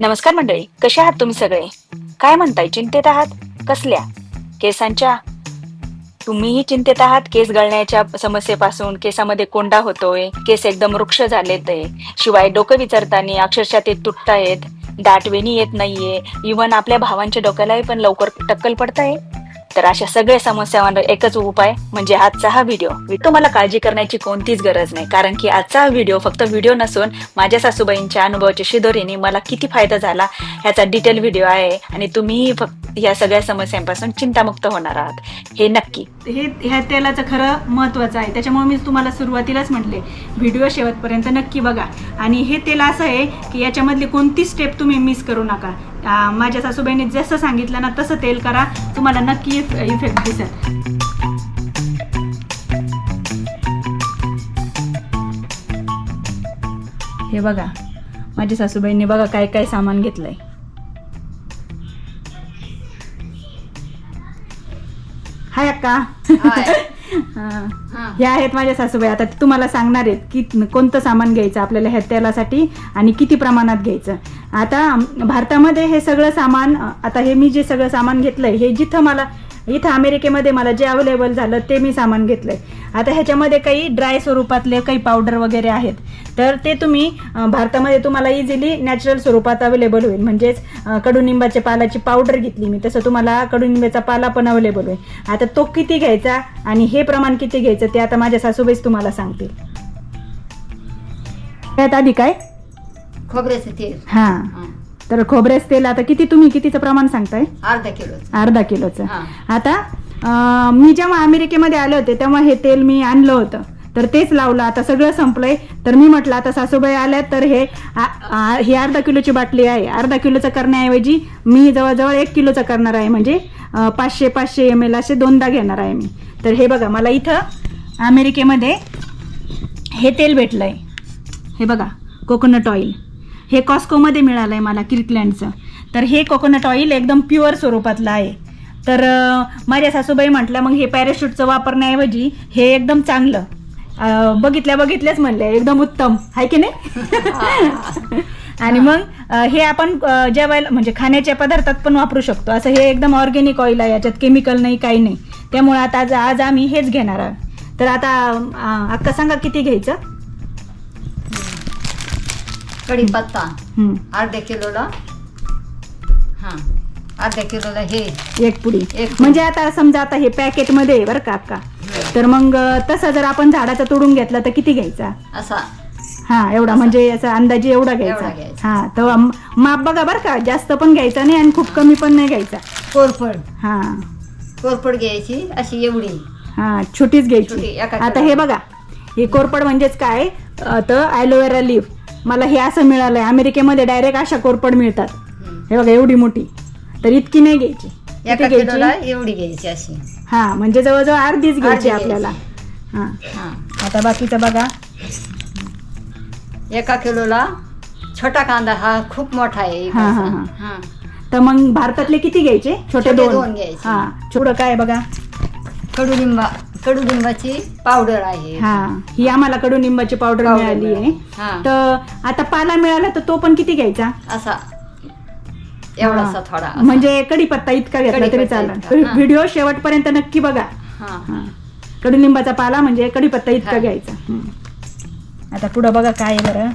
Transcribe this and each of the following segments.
नमस्कार मंडळी कसे आहात तुम्ही सगळे? काय म्हणताय? चिंतेत आहात? कसल्या? केसांच्या? तुम्हीही चिंतेत आहात? केस गळण्याच्या समस्येपासून केसामध्ये कोंडा होतोय केस एकदम वृक्ष झालेत आहे शिवाय डोकं विचारताना अक्षरशः ते तुटतायत. दाटवेणी येत नाहीये. इवन आपल्या भावांच्या डोक्यालाही पण लवकर टक्कल पडताय. तर अशा सगळ्या समस्यांवर एकच उपाय म्हणजे आजचा हा व्हिडिओ तुम्हाला काळजी करण्याची कोणतीच गरज नाही. कारण की आजचा हा व्हिडिओ फक्त व्हिडिओ नसून माझ्या सासूबाईंच्या अनुभवाच्या शिदोरीने मला किती फायदा झाला ह्याचा डिटेल व्हिडिओ आहे आणि तुम्हीही फक्त या सगळ्या समस्यांपासून चिंतामुक्त होणार आहात. हे नक्की. हे ह्या तेलाचं खरं महत्त्वाचं आहे. त्याच्यामुळे मी तुम्हाला सुरुवातीलाच म्हटले व्हिडिओ शेवटपर्यंत नक्की बघा. आणि हे तेल असं आहे की याच्यामधली कोणती स्टेप तुम्ही मिस करू नका. माझ्या सासूबाईंनी जसं सांगितलं ना तसं तेल करा. तुम्हाला नक्की इफेक्ट दिसेल. हे बघा माझ्या सासूबाईंनी बघा काय काय सामान घेतलंय. हाय अक्का. हा. ह्या आहेत माझ्या सासूबाई आता ते तुम्हाला सांगणार आहेत की कोणतं सामान घ्यायचं आपल्याला ह्या तेलासाठी आणि किती प्रमाणात घ्यायचं आता भारतामध्ये हे सगळं सामान आता हे मी जे सगळं सामान घेतलंय हे जिथं मला इथं अमेरिकेमध्ये मला जे अवेलेबल झालं ते मी सामान घेतलंय. आता ह्याच्यामध्ये काही ड्राय स्वरूपातले काही पावडर वगैरे आहेत. तर ते तुम्ही भारतामध्ये तुम्हाला इझिली नॅचरल स्वरूपात अवेलेबल होईल. म्हणजेच कडुनिंबाच्या पालाची पावडर घेतली मी तसं तुम्हाला कडुनिंबाचा पाला पण अवेलेबल होईल. आता तो किती घ्यायचा आणि हे प्रमाण किती घ्यायचं ते आता माझ्या सासूबाईच तुम्हाला सांगतील. त्यात आधी काय? खोबऱ्याचं तेल. हं. तर खोबऱ्याचं तेल आता किती तुम्ही कितीचं प्रमाण सांगताय? अर्धा किलोचं. अर्धा किलोचं. हा. आता अं, मी जेव्हा अमेरिकेमध्ये आले होते तेव्हा हे तेल मी आणलं होतं. तर तेच लावलं आता सगळं संपलंय. तर मी म्हटलं आता सासूबाई आल्या तर हे आ- आ- ही अर्धा किलोची बाटली आहे. अर्धा किलोचं करण्याऐवजी मी जवळजवळ एक किलोचं करणार आहे. म्हणजे अं, पाचशे पाचशे एम एल असे दोनदा घेणार आहे मी. तर हे बघा मला इथं अमेरिकेमध्ये हे तेल भेटलंय. हे बघा कोकोनट ऑइल हे कॉस्कोमध्ये मिळालं आहे मला किर्कलँडचं तर हे कोकोनट ऑइल एकदम प्युअर स्वरूपातलं आहे. तर माझ्या सासूबाई म्हटलं मग हे पॅराशूटचं वापरण्याऐवजी हे एकदम चांगलं. बघितल्या बघितल्याच म्हणले एकदम उत्तम. आहे की नाही? आणि मग हे आपण जेवायला म्हणजे खाण्याच्या पदार्थात पण वापरू शकतो. असं हे एकदम ऑर्गॅनिक ऑइल आहे याच्यात केमिकल नाही काही नाही. त्यामुळे आता आज आज आम्ही हेच घेणार आहोत. तर आता अक्का सांगा किती घ्यायचं? कढीपत्ता हं. अर्ध्या किलोला हा अर्ध्या किलोला हे. एक पुडी. एक पुडी. म्हणजे आता समजा आता हे पॅकेटमध्ये आहे बरं का अक्का तर मग अं, तसा जर आपण झाडाचा तोडून घेतला तर किती घ्यायचा? असा. हा एवढा. म्हणजे याचा अंदाजे एवढा घ्यायचा एवढा घ्यायचा. हा तर म- माप बघा बरं का जास्त पण घ्यायचा नाही आणि खूप कमी पण नाही घ्यायचा. कोरफड. हा. कोरफड घ्यायची अशी एवढी. हा छोटीच घ्यायची. एका आता किलो. हे बघा हे कोरपड म्हणजेच काय? अं, तर ॲलोवेरा लीफ मला हे असं मिळालंय. अमेरिकेमध्ये डायरेक्ट अशा कोरपड मिळतात. हं. बघा एवढी मोठी. तर इतकी नाही घ्यायची. एका किलोला एवढी घ्यायची अशी. हा म्हणजे जवळजवळ अर्धीच घ्यायची आपल्याला. हा. हा. आता बाकीचं बघा. एका किलोला छोटा कांदा हा खूप मोठा आहे. हा, हा. हा. हा. तर मग भारतातले किती घ्यायचे? छोटे छोटे दोन. दोन घ्यायचे. हा. छोटं काय बघा? कडुलिंबा. कडुलिंबाची पावडर आहे. हा ही आम्हाला कडुनिंबाची पावडर मिळाली आहे. हा. तर आता पाला मिळाला तर तो पण किती घ्यायचा? असा. एवढासा. थोडा असा. म्हणजे कडीपत्ता इतका घेतला तरी चालेल. इतका, हा. व्हिडिओ शेवटपर्यंत नक्की बघा. हा. हा. कडुलिंबाचा पाला म्हणजे कडीपत्ता इतका हा. घ्यायचा. आता पुढं बघा काय आहे बरं.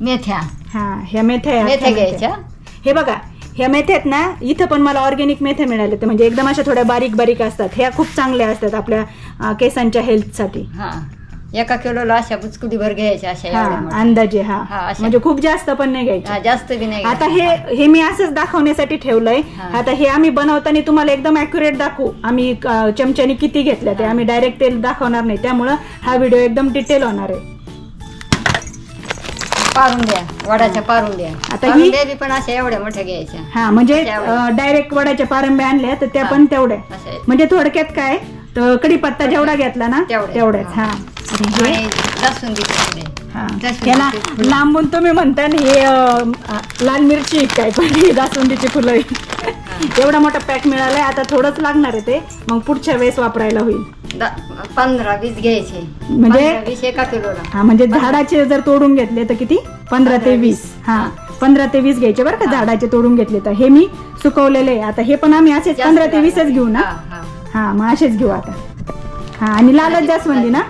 मेथ्या. हा ह्या मेथ्या आहे, मेथ्या अख्ख्या घ्यायच्या. हे बघा ह्या मेथ्या आहेत ना इथं पण मला ऑर्गॅनिक मेथ्या मिळाल्या त्या. म्हणजे एकदम अशा थोड्या बारीक बारीक असतात. ह्या खूप चांगल्या असतात आपल्या केसांच्या हेल्थसाठी हा. एका किलोला अशा बुचकुडीभर घ्यायच्या अशा हा एवढ्या मोठ्या. अंदाजे हा. हा, अशा. म्हणजे खूप जास्त पण नाही हा, घ्यायचे जास्त बी नाही आता. हे हे मी असंच दाखवण्यासाठी ठेवलंय. हा. आता हे आम्ही बनवताना तुम्हाला एकदम अॅक्युरेट दाखवू. आम्ही अं, चमच्याने किती घेतल्या ते. आम्ही डायरेक्ट तेल दाखवणार नाही. त्यामुळं हा व्हिडिओ एकदम डिटेल होणार आहे. पारून द्या वडाच्या पारून द्या आता ही- द्या बी पण अशा एवढ्या मोठ्या घ्यायच्या हा म्हणजे. डायरेक्ट वड्याच्या पारंब्या आणल्या तर त्या. पण तेवढ्या अशा आहेत. म्हणजे थोडक्यात काय तर कडीपत्ता जेवढा घेतला ना तेवढ्या. तेवढ्याच हा. आणि हे आणि लसूण बी थोडे. हा. जास्वंदीची याला फुलं. लांबून तुम्ही म्हणता ना हे अं, लाल मिरची काय पण ही जास्वंदीची फुलं एवढा मोठा पॅक मिळालाय आता थोडंच लागणार आहे ते. मग पुढच्या वेळेस वापरायला होईल. द- पंधरा वीस घ्यायचे. म्हणजे- पंधरा, वीस एका किलोला. हा म्हणजे झाडाचे जर तोडून घेतले तर किती? पंधरा ते वीस. हा पंधरा ते वीस घ्यायचे बरं का झाडाचे तोडून घेतले तर. हे मी सुकवलेले आहे. आता हे पण आम्ही असेच जास्त पंधरा ते वीसच. घेऊ ना? हा, हा. हा मग असेच घेऊ आता. हा आणि लालच जास्वंदी ना?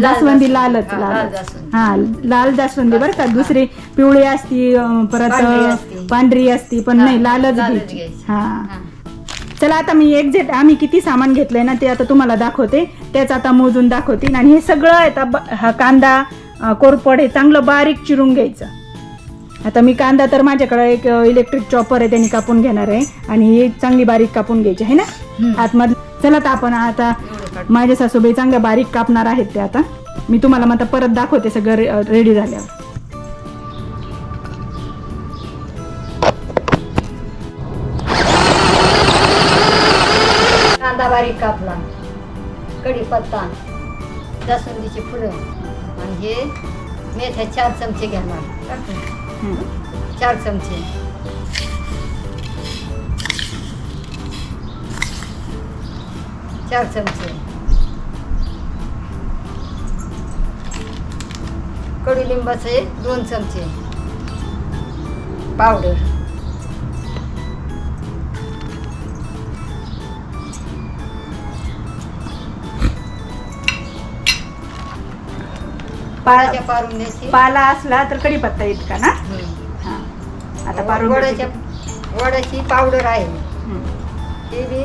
जास्वंदी. लालच हा, लाल लालच जास्वंदी. हा लाल जास्वंदी बरं का. दुसरी पिवळी असती अं, परत पांढरी अं, असती. पांढरी असती पण नाही लालच लालच घ्यायची. घ्यायची. हा. हा. चला आता मी एक्झॅक्ट आम्ही किती सामान घेतलंय ना ते आता तुम्हाला दाखवते. तेच आता मोजून दाखवते आणि हे सगळं आता ब- हा कांदा अं, कोरपड हे चांगलं बारीक चिरून घ्यायचं. आता मी कांदा तर माझ्याकडे एक इलेक्ट्रिक चॉपर आहे त्यांनी कापून घेणार आहे. आणि हे चांगली बारीक कापून घ्यायची आहे ना? हम्म. आतमध्ये चला तर आपण आता एवढं काढ. माझ्या सासूबाई चांगल्या बारीक कापणार आहेत ते आता. मी तुम्हाला मग आता परत दाखवते सगळं रेडी झाल्यावर. कांदा बारीक कापला कढीपत्ता जास्वंदीची फुलं आणि हे मेथ्या चार चमचे. हम्म. चार चमचे चार चमचे कडुलिंबाचे दोन चमचे पावडर पाळाच्या पारुंड्याची पाला असला तर कढीपत्ता येत का ना. हा. आता पारून वडाची पावडर आहे. बी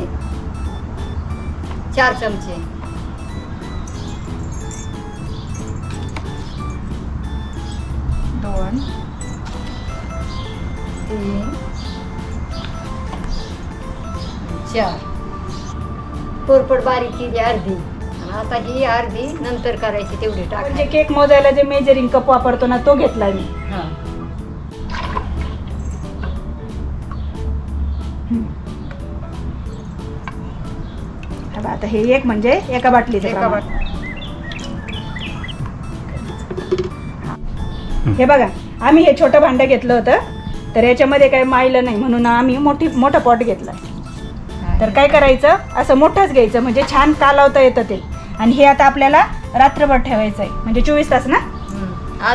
चार चमचे. दोन. तीन. चार. कोरपड बारीक केली अर्धी. आता ही अर्धी नंतर करायची तेवढी म्हणजे टाकायची केक मोजायला जे मेजरिंग कप वापरतो ना तो घेतलाय मी. हा. हा. बा, आता हे एक म्हणजे एका बाटलीचं एका प्रमाण. वाट- हे. बघा आम्ही हे छोटं भांडं घेतलं होतं तर याच्यामध्ये काही मायलं नाही म्हणून आम्ही मोठी मोठं पॉट घेतलं. तर काय करायचं? असं मोठंच घ्यायचं म्हणजे छान कालावता येतं ते. आणि हे आता आपल्याला रात्रभर ठेवायचं आहे म्हणजे चोवीस तास ना?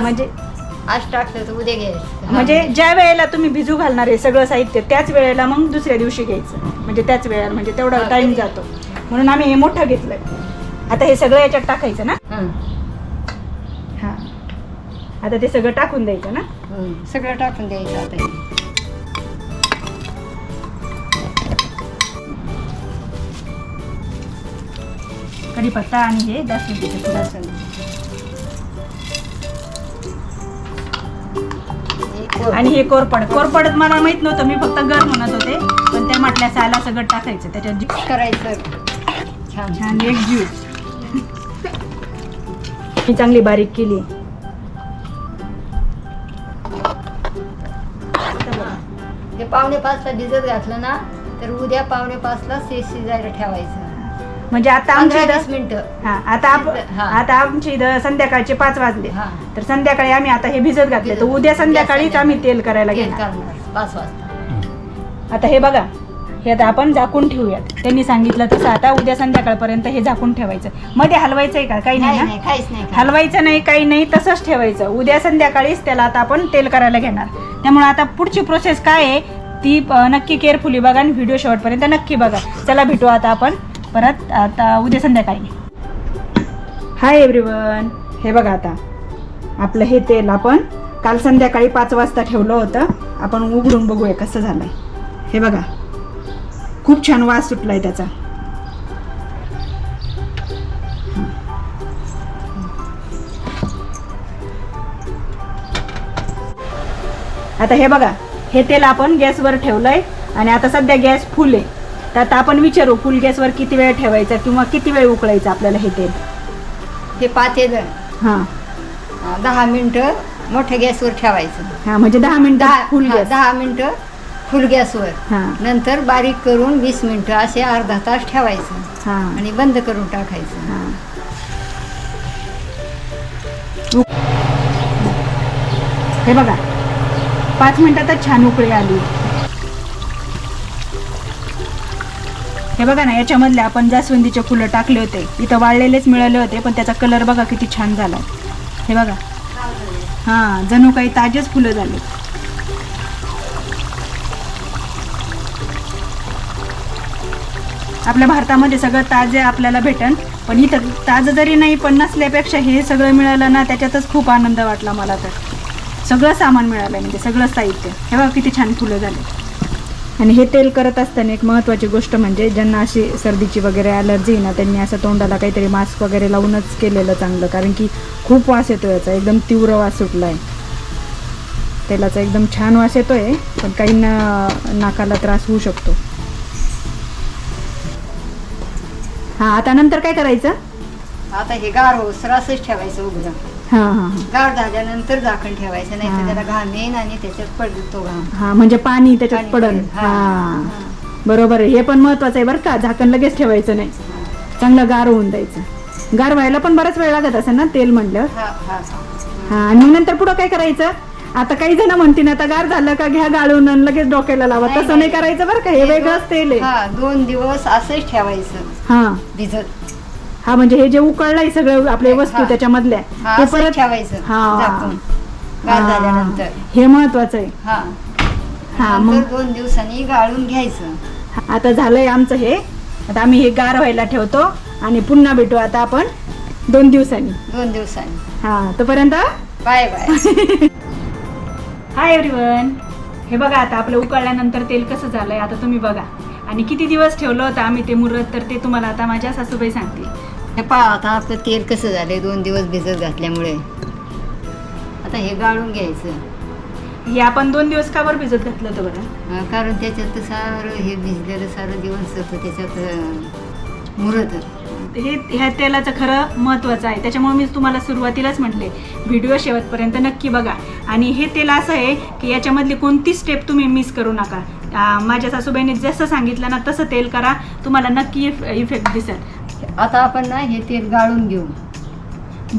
म्हणजे आज टाकलं तर उद्या घ्यायचं. म्हणजे ज्या वेळेला तुम्ही भिजू घालणार आहे सगळं साहित्य त्याच वेळेला मग दुसऱ्या दिवशी घ्यायचं. म्हणजे त्याच वेळेला म्हणजे तेवढा टाइम जातो. म्हणून आम्ही हे मोठं घेतलंय. आता हे सगळं याच्यात टाकायचं ना? हं. आता ते सगळं टाकून द्यायचं ना? हं. सगळं टाकून द्यायचं आता. कढीपत्ता आणि हे जास्वंदीचे फुलं हे कोर- आणि हे कोरपड कोरपड मला माहीत नव्हतं मी फक्त गर म्हणत होते पण त्या म्हटल्या साला सगळं टाकायचं त्याच्यात जी- करायचं. छान. छान एक ज्यूस ही चांगली बारीक केली. ते पावणे पाचला भिजत घातलं ना तर उद्या पावणे पाचला शे शिजायला ठेवायचं. म्हणजे आता पंधरा वीस इथं मिनिटं. हा आता आप हा. आता आमच्या इथं संध्याकाळचे पाच वाजले. हा. तर संध्याकाळी आम्ही आता हे भिजत घातले. तर उद्या संध्याकाळीच आम्ही तेल करायला तेल घेणार. करणार. पाच वाजता. आता हे बघा हे आता आपण झाकून ठेवूयात. त्यांनी सांगितलं तसं आता उद्या संध्याकाळपर्यंत हे झाकून ठेवायचं. मध्ये हलवायचंय का? काही नाही नाही ना? नाही काहीच नाही खायचं. हलवायचं नाही काही नाही तसंच ठेवायचं. उद्या संध्याकाळीच त्याला आता आपण तेल करायला घेणार. त्यामुळे आता पुढची प्रोसेस काय आहे? ती अं, नक्की केअरफुली बघा आणि व्हिडिओ शेवटपर्यंत नक्की बघा. चला भेटू आता आपण. परत आता उद्या संध्याकाळी. हाय एव्हरीवन हे बघा आता. आपलं हे तेल आपण काल संध्याकाळी पाच वाजता ठेवलं होतं. आपण उघडून बघूया कसं झालंय. हे बघा. खूप छान वास सुटलाय त्याचा. आता हे बघा. हे तेल आपण गॅसवर ठेवलंय आणि आता सध्या गॅस फुल आहे. तर आता आपण विचारू फुल गॅसवर किती वेळ ठेवायचा किंवा किती वेळ उकळायचं आपल्याला हे तेल? हे पातेलं हां. दहा मिनिटं मोठ्या गॅसवर ठेवायचं. हां म्हणजे दहा मिनिटं दहा फुल गॅस दहा मिनिटं फुल गॅसवर हां. नंतर बारीक करून वीस मिनिटं असे अर्धा तास ठेवायचं. हां. आणि बंद करून टाकायचं. हां. हे बघा पाच मिनिटातच छान उकळी आली. हे बघा ना याच्यामधले आपण जास्वंदीचे फुलं टाकले होते. इथं वाळलेलेच मिळाले होते पण त्याचा कलर बघा किती छान झाला. हे बघा. हा जणू काही ताजेच फुलं झाले. आपल्या भारतामध्ये सगळं ताजे आपल्याला भेटन पण इथं ताजं जरी नाही पण नसल्यापेक्षा हे सगळं मिळालं ना त्याच्यातच खूप आनंद वाटला मला तर. सगळं सामान मिळालं म्हणजे सगळं साहित्य. हे बघा किती छान फुलं झाले. आणि हे तेल करत असताना एक महत्त्वाची गोष्ट म्हणजे ज्यांना अशी सर्दीची वगैरे ॲलर्जी ना त्यांनी असं तोंडाला काहीतरी मास्क वगैरे लावूनच केलेलं चांगलं. कारण की खूप वास येतो याचा एकदम तीव्र वास सुटला आहे तेलाचा एकदम छान वास येतो आहे पण काहींना नाकाला त्रास होऊ शकतो. हा आता नंतर काय करायचं? आता हे गार हो सरासच ठेवायचं उघडं. हा हा हा. गार झाल्यानंतर झाकण ठेवायचं नाही हा. तर त्याला घाम येईन आणि त्याच्यात पडतो घाम हा म्हणजे पाणी त्याच्यात पाणी पडन पडेल. हा. हा. बरोबर आहे. हे पण महत्वाचं आहे बरं का. झाकण लगेच ठेवायचं नाही. चांगलं गार होऊन द्यायचं गार व्हायला पण बराच वेळ लागत असेल ना तेल म्हणलं हा हा. हा आणि मग नंतर पुढं काय करायचं? आता काही जण म्हणतील आता गार झालं का घ्या गाळून आणि लगेच डोक्याला लावा. नाही, तसं नाही नाही. करायचं बरं का. हे वेगळंच तेल आहे. हा दोन दिवस असंच ठेवायचं. हा. भिजत. हा म्हणजे हे जे उकळलंय सगळं आपले वस्तू. त्याच्यामधल्या हा ते परत ठेवायचं हा. हा. झाल्यानंतर. हे महत्वाचं आहे. हा. हा, मग? दोन दिवसांनी गाळून घ्यायचं. आता झालंय आमचं हे. आता आम्ही हे गार व्हायला ठेवतो आणि पुन्हा भेटू आता आपण दोन दिवसांनी. दोन दिवसांनी. हा तोपर्यंत बाय बाय. हाय एव्हरीवन हे बघा आता आपलं उकळल्यानंतर तेल कसं झालंय आता तुम्ही बघा. आणि किती दिवस ठेवलं होतं आम्ही ते मुरत तर ते तुम्हाला आता माझ्या सासूबाई सांगतील. हे पहा आता आपलं तेल कसं झालंय? दोन दिवस भिजत घातल्यामुळे. आता हे गाळून घ्यायचं. हे आपण दोन दिवस का बरं भिजत घातलं होतं बरं? अं, कारण त्याच्यात सारं हे भिजलेलं सारं दिवस होतं त्याच्यात अं, मुरत हे ह्या तेलाचं खरं महत्त्वाचं आहे. त्याच्यामुळे मी तुम्हाला सुरुवातीलाच म्हटले व्हिडिओ शेवटपर्यंत नक्की बघा. आणि हे तेल असं आहे की याच्यामधली कोणती स्टेप तुम्ही मिस करू नका. माझ्या सासूबाईने जसं सांगितलं ना तसं तेल करा. तुम्हाला नक्की इफेक्ट दिसेल. आता आपण ना हे तेल गाळून घेऊ.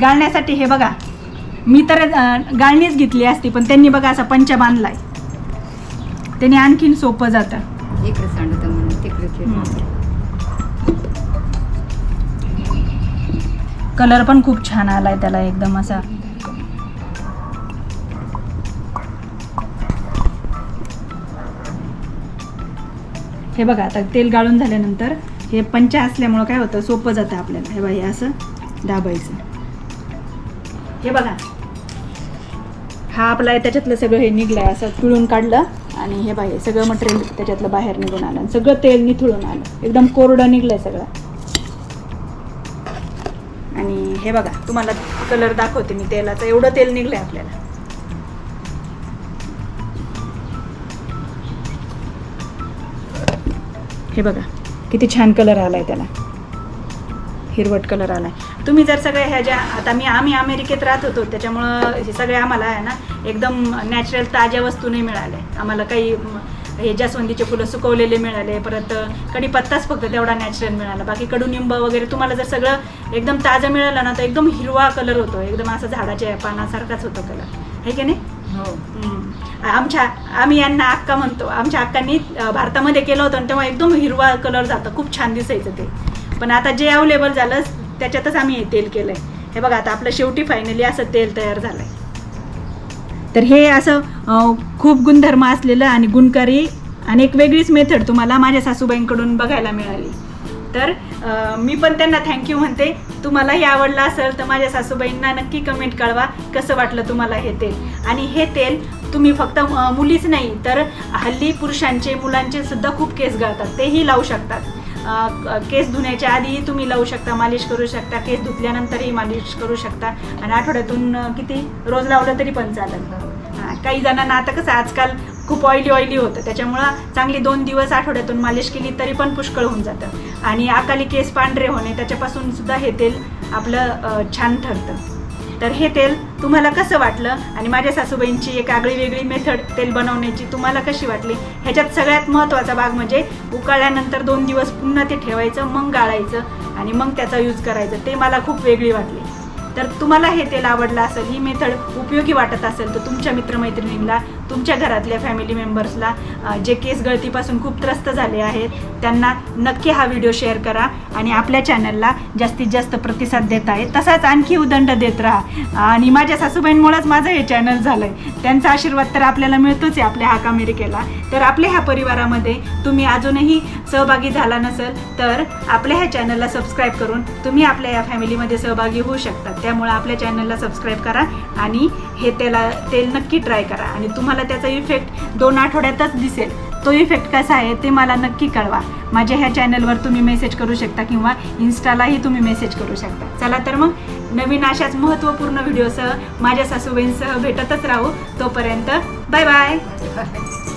गाळण्यासाठी हे बघा मी तर अं, गाळणीच घेतली असती पण त्यांनी बघा असा पंचा बांधलाय. त्याने आणखीन सोपं जातं. इकडे सांडतं म्हणून तिकडे. कलर पण खूप छान आलाय त्याला एकदम असा. हे बघा आता तेल गाळून झाल्यानंतर हे पंचा असल्यामुळं काय होतं? सोपं जातं आपल्याला. हे बघा हे असं दाबायचं. हे बघा. हा आपला त्याच्यातलं सगळं हे निघलं असं पिळून काढलं. आणि हे बाई सगळं मटेरियल त्याच्यातलं बाहेर निघून आलं. आणि सगळं तेल निथळून आलं. एकदम कोरडं निघलंय सगळं. आणि हे बघा तुम्हाला कलर दाखवते मी तेलाचं. एवढं तेल निघलंय आपल्याला. हे बघा. किती छान कलर आला आहे त्याला. हिरवट कलर आला आहे तुम्ही जर सगळ्या ह्या ज्या आता मी आम्ही अमेरिकेत राहत होतो त्याच्यामुळं हे सगळे आम्हाला आहे ना एकदम नॅचरल ताज्या वस्तू नाही मिळाल्या आम्हाला काही हे जास्वंदीचे फुलं सुकवलेले मिळाले परत कढीपत्ताच फक्त तेवढा नॅचरल मिळाला. बाकी कडुनिंब वगैरे तुम्हाला जर सगळं एकदम ताजं मिळालं ना तर एकदम हिरवा कलर होतो. एकदम असं झाडाच्या पानासारखाच होतो कलर आहे की नाही? हो. आमच्या आम्ही यांना अक्का म्हणतो. आमच्या अक्कांनी भारतामध्ये केलं होतं आणि तेव्हा एकदम हिरवा कलर जातं. खूप छान दिसायचं ते. पण आता जे अवेलेबल झालं त्याच्यातच आम्ही हे तेल केलंय. हे बघा आता आपलं शेवटी फायनली असं तेल तयार झालंय. तर हे असं खूप गुणधर्म असलेलं आणि गुणकारी आणि एक वेगळीच मेथड तुम्हाला माझ्या सासूबाईंकडून बघायला मिळाली. तर मी पण त्यांना थँक्यू म्हणते. तुम्हालाही आवडलं असेल तर माझ्या सासूबाईंना नक्की कमेंट कळवा कसं वाटलं तुम्हाला हे तेल. आणि हे तेल तुम्ही फक्त मुलीच नाही तर हल्ली पुरुषांचे मुलांचे सुद्धा खूप केस गळतात. तेही लावू शकतात. केस धुण्याच्या आधीही तुम्ही लावू शकता मालिश करू शकता केस धुतल्यानंतरही मालिश करू शकता. आणि आठवड्यातून किती? रोज लावलं तरी पण चालेल. काही जणांना आता कसं आजकाल खूप ऑइली ऑइली होतं. त्याच्यामुळं चांगली दोन दिवस आठवड्यातून मालिश केली तरी पण पुष्कळ होऊन जातं. आणि अकाली केस पांढरे होणे त्याच्यापासून सुद्धा हे तेल आपलं छान ठरतं. तर हे तेल तुम्हाला कसं वाटलं? आणि माझ्या सासूबाईंची एक आगळी वेगळी मेथड तेल बनवण्याची तुम्हाला कशी वाटली? ह्याच्यात सगळ्यात महत्त्वाचा भाग म्हणजे उकळल्यानंतर दोन दिवस पुन्हा ते ठेवायचं मग गाळायचं आणि मग त्याचा यूज करायचं. ते मला खूप वेगळी वाटली. तर तुम्हाला हे तेल आवडलं असेल ही मेथड उपयोगी वाटत असेल तर तुमच्या मित्रमैत्रिणींना तुमच्या घरातल्या फॅमिली मेंबर्सला जे केस गळतीपासून खूप त्रस्त झाले आहेत त्यांना नक्की हा व्हिडिओ शेअर करा आणि आपल्या चॅनलला जास्तीत जास्त प्रतिसाद देत आहे. तसाच आणखी उदंड देत राहा. आणि माझ्या सासूबाईंमुळेच माझं हे चॅनल झालं आहे त्यांचा आशीर्वाद तर आपल्याला मिळतोच आहे आपल्या हाक अमेरिकेला. तर आपल्या ह्या परिवारामध्ये तुम्ही अजूनही सहभागी झाला नसेल तर आपल्या ह्या चॅनलला सबस्क्राईब करून तुम्ही आपल्या या फॅमिलीमध्ये सहभागी होऊ शकता. त्यामुळे आपल्या चॅनलला सबस्क्राईब करा आणि हे तेला तेल नक्की ट्राय करा. आणि तुम्हाला त्याचा इफेक्ट दोन आठवड्यातच दिसेल. तो इफेक्ट कसा आहे ते मला नक्की कळवा. माझ्या ह्या चॅनलवर तुम्ही मेसेज करू शकता किंवा इन्स्टालाही तुम्ही मेसेज करू शकता. चला तर मग नवीन अशाच महत्त्वपूर्ण व्हिडिओसह माझ्या सासूबाईंसह भेटतच राहू. तोपर्यंत बाय बाय बाय